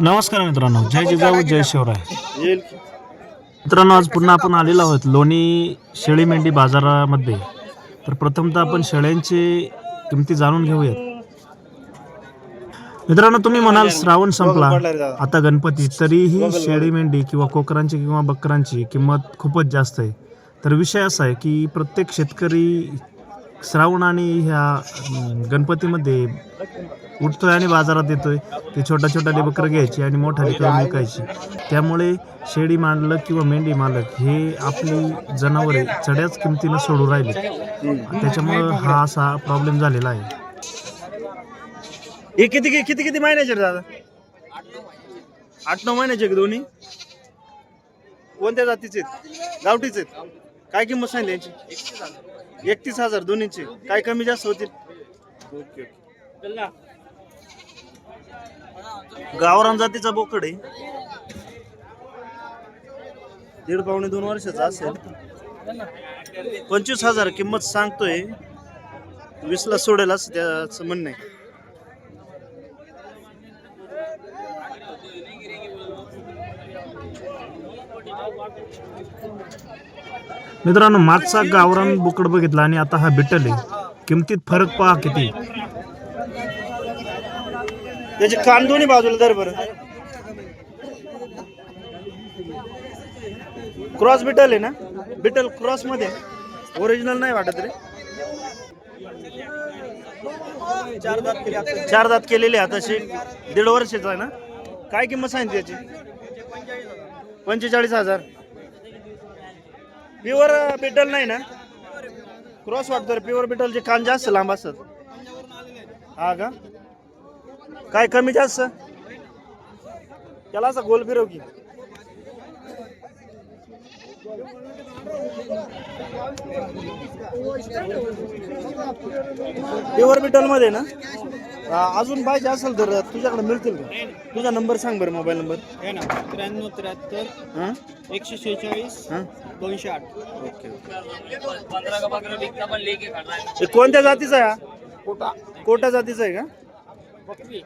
नमस्कार मित्रांनो जय जिजाऊ जय शिवराय. मित्रांनो आज पुन्हा आपण आलेलो आहोत लोणी शेळी मेंढी बाजारामध्ये. तर प्रथमतः आपण शेळ्यांची किमती जाणून घेऊयात. मित्रांनो तुम्ही म्हणाल श्रावण संपला. आता गणपती तरीही शेळी मेंढी किंवा कोकरांची किंवा बकरांची किंमत खूपच जास्त आहे. तर विषय असा आहे की प्रत्येक शेतकरी श्रावण आणि ह्या गणपतीमध्ये उठतोय आणि बाजारात येतोय. ते छोट्या छोट्या बकरं घ्यायची आणि मोठ्या करून विकायची त्यामुळे शेळी मालक किंवा मेंढी मालक हे आपली जनावरे चढ्याच किमतीनं सोडून राहिले. त्याच्यामुळं हा असा प्रॉब्लेम झालेला आहे. हे किती किती किती महिन्याचे रे दादा? आठ नऊ महिन्याचे का दोन्ही? कोणत्या जातीचे आहेत? गावठीचे आहेत? काय किंमत सांगली यांची? एकतीस हजार. दोन्हीचे. काय कमी जास्त होतील? ओके ओके गावरान जातीचा बोकड आहे. दीड पावणे दोन वर्षाचा असेल. पंचवीस हजार किंमत सांगतोय. वीसला सोडेल असं त्याचं म्हणणं आहे. मित्रांनो मागचा गावरान बोकड बघितला आणि आता हा बिटल आहे. किमतीत फरक पहा किती. त्याचे कान दोन्ही बाजूला दर बरं. क्रॉस बिटल आहे ना? बिटल क्रॉसमध्ये. ओरिजिनल नाही वाटत रे. चार दात केलेले आताशी दीड वर्षाचा आहे ना? काय किंमत सांगितली त्याची पंचेचाळीस हजार. प्युअर बिटल नाही ना? क्रॉस वाटतो रे. प्युअर बिटलचे कान जास्त लांब असतात. हा का? काय कमी जास्त? त्याला असा गोल फिरव की. प्युअर बिटलमध्ये ना? अजून पाहिजे असेल तर तुझ्याकडे मिळतील का? तुझा नंबर सांग बरं मोबाईल नंबर आहे ना त्र्याण्णव त्र्याहत्तर हां? एकशे शेहेचाळीस हां? दोनशे आठ. ओके. हे कोणत्या जातीचा आहे हा? कोटा. कोटा जातीचा आहे का? बकरी.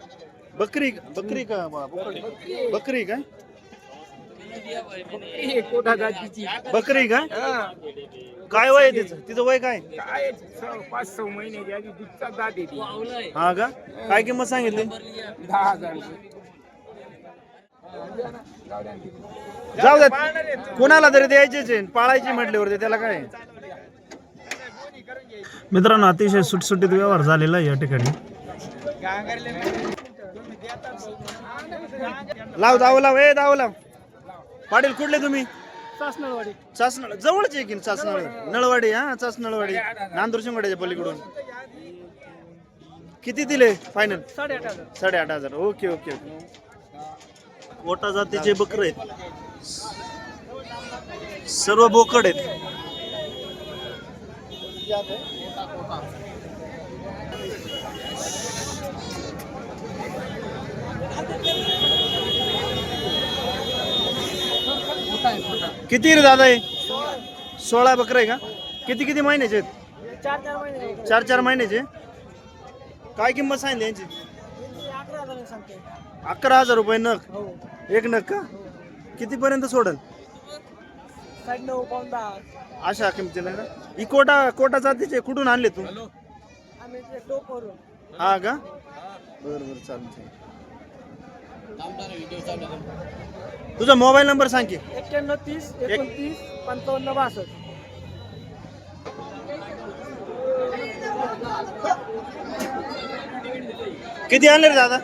बकरी बकरी का? बोकड? बकरी. का? बकरी का? काय वय तिचं? तिचं वय काय? काय पाच सहा महिने आधी दुधचा दात येते हा का? काय किंमत सांगितली? दहा हजार जाऊ द्या. कोणाला तरी द्यायचेच आहे पाळायची म्हटल्यावरती त्याला काय? मित्रांनो अतिशय सुटसुटीत व्यवहार झालेला आहे या ठिकाणी. लाव दाव लाव ए दाव लाव. पाटील कुठले तुम्ही? सासनळवाडी. चासनळ जवळच आहे की चासनळ नळवाडी हा चासनळवाडी नांदूर शिंगोड्याच्या पलीकडून. किती दिले फायनल साडेआठ हजार. Okay okay okay. कोटा जातीचे बकर आहेत. सर्व बोकड आहेत. किती रे दादा हे? सोळा बकर आहे का? किती किती महिन्याचे आहेत? चार चार महिने चार चार महिन्याचे? काय किंमत सांगितली यांची? अकरा हजार सांगते. अकरा हजार रुपये नग? हो. एक नग का? कितीपर्यंत सोडल? साडे नऊ पाऊन दहा. अशा किमतीला का? ही कोटा कोटा जातीचे कुठून आणले तू? आम्ही ते टोप करून हा का? बर बर चालेल. तुझा मोबाईल नंबर सांग की. एक्क्याण्णव तीस एकोणतीस पंचावन्न बासष्ट. किती आणले रे दादा?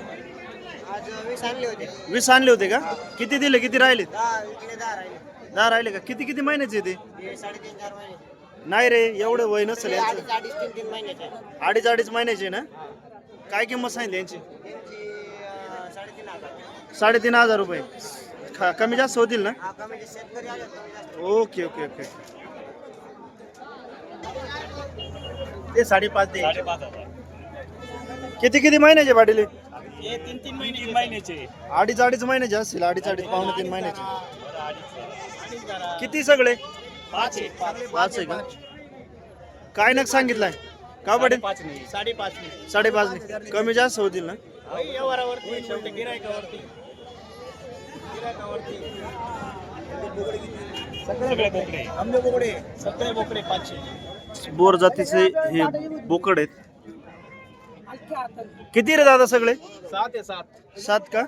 आज वीस आणले होते. वीस आणले होते का? किती दिले किती राहिले. दहा राहिले का? किती किती महिन्याचे ते? हे नाही रे एवढं वय नसेल यांचं. अडीच अडीच महिन्याचे. आहे. ना? काय किंमत सांगितली यांची साडेतीन हजार रुपये. ख- कमी जास्त होतील ना? हा ओके ओके ओके. ते साडेपाच दे. किती किती महिन्याचे पाटील? हे तीन तीन महिने महिन्याचे. अडीच अडीच महिन्याचे असतील अडीच अडीच पावणे तीन महिन्याचे. किती सगळे? पाच आहे. पाच आहे का? काय नग सांगितलंय? का पाटील? पाच नाही. साडेपाच साडेपाच कमी जास्त होतील ना? बोर जातीचे हे बोकड आहेत. किती रे दादा सगळे? सात आहे सात. सात का?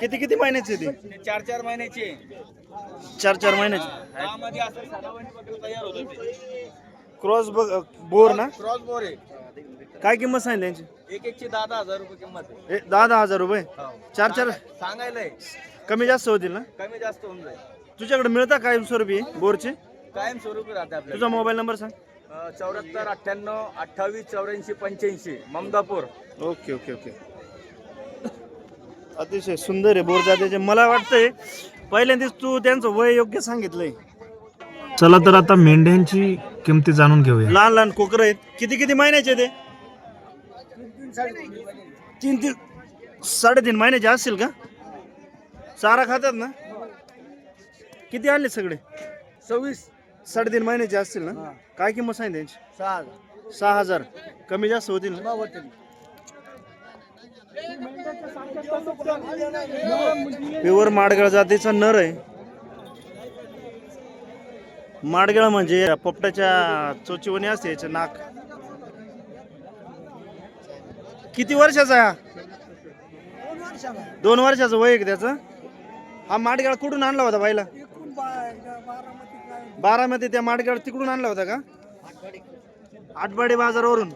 किती किती महिन्याचे ते? चार चार महिन्याचे. चार चार महिन्याचे. त्यामध्ये असं सदावणी पकडून तयार होतं ते. क्रॉस बघ बोर ना? क्रॉस बोर आहे. काय किंमत सांगितली यांची एक एकची दहा दहा हजार रुपये किंमत आहे. ए, दहा दहा हजार रुपये? चार चार सांगायलंय कमी जास्त होतील ना? कमी जास्त होऊन जाईल. तुझ्याकडे मिळता कायम स्वरूपी बोरचे? कायम स्वरूपी राहते तुझा आपल्याला मोबाईल नंबर सांग. चौऱ्याहत्तर अठ्ठ्याण्णव अठ्ठावीस चौऱ्याऐंशी पंच्याऐंशी ममदापूर ओके ओके ओके. अतिशय सुंदर आहे बोर जातीचे. मला वाटतंय पहिल्यांदाच तू त्यांचं वय योग्य सांगितलंय. चला तर आता मेंढ्यांची किमती जाणून घेऊया. लहान लहान कोकर आहेत. किती किती महिन्याचे ते? तीन तीन साडेतीन महिन्याचे असतील का? चारा खातात ना? किती आणले सगळे? सव्वीस. साडेतीन महिन्याचे असतील ना? काय किंमत सांगितली त्यांची सहा सहा हजार. कमी जास्त होतील ना? प्युअर माडगळ जातीचा नर आहे. माडगळ म्हणजे पोपटाच्या चोचीवणी असते याचं नाक. किती वर्षाचा आहे हा? दोन वर्षाचं वय आहे का त्याचं? हा माडगाळ कुठून आणला होता बाईला? बारामध्ये त्या माडगाळ तिकडून आणला होता का? आठवाडी बाजारावरून.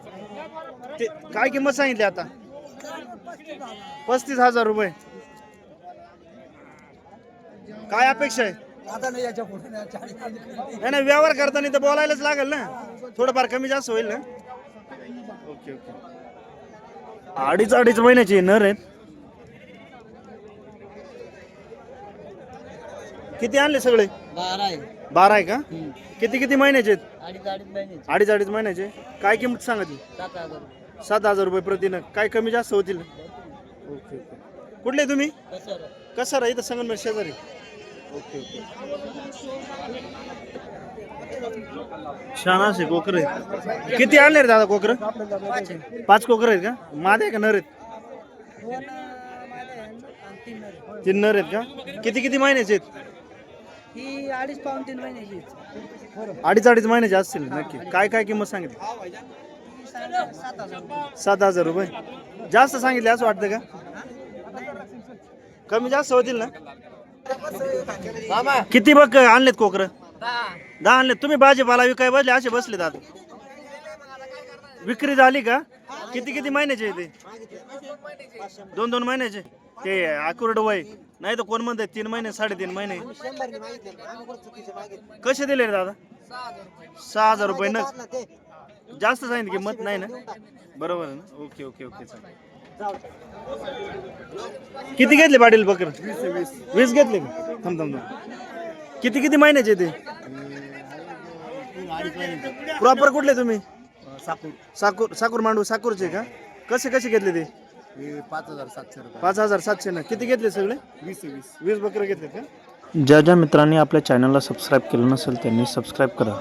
ते काय किंमत सांगितली आता? पस्तीस हजार रुपये. काय अपेक्षा आहे? नाही नाही व्यवहार करताना तर बोलायलाच लागेल ना. थोडंफार कमी जास्त होईल ना. Okay okay. अडीच अडीच महिन्याचे नर आहेत. किती आणले सगळे? बारा आहे. बारा आहे का? किती किती महिन्याचे आहेत? अडीच अडीच महिने अडीच अडीच महिन्याचे. काय किंमत सांगितली सात हजार सात हजार रुपये प्रतिनं. काय कमी जास्त होतील? Okay okay. कुठले तुम्ही? कसं कसं इथं संगमनेर शेजारी. ओके ओके छान असे कोकर आहेत. किती आणले रे दादा कोकर? पाच कोकर आहेत का? मादे आहे का नर आहेत? तीन नर आहेत का? किती किती महिन्याचे आहेत? अडीच पाऊन तीन महिन्याची अडीच अडीच महिन्याचे असतील नक्की. काय काय किंमत सांगितली? सात सात हजार रुपये. जास्त सांगितले असं वाटतं का? कमी जास्त होतील ना? किती बघ आणलेत कोकर? दहा आणलेत. तुम्ही भाजीपाला विकाय बसले असे बसले आता. विक्री झाली का? किती किती महिन्याचे ते? दोन दोन महिन्याचे? ते अकुरड वय. नाही तर कोण म्हणतात तीन महिने साडेतीन महिने. कसे दिले रे दादा? सहा हजार रुपये न जास्त सांगितलं किंमत नाही ना? बरोबर ना? Okay okay okay. चालेल किती घेतले पाटील बकर? वीस घेतले का? थांब थांब थांब. किती किती महिन्याचे ते? प्रॉपर कुठले तुम्ही? साकूर. साकूर साकूर मांडू साकूरचे का? कसे कसे घेतले ते? पाच हजार सातशे पाच हजार सातशे ना. किती घेतले सगळे? वीस वीस. वीस बकरे घेतले का? ज्या ज्या मित्रांनी आपल्या चॅनलला सबस्क्राईब केलं नसेल त्यांनी सबस्क्राईब करा.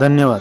धन्यवाद.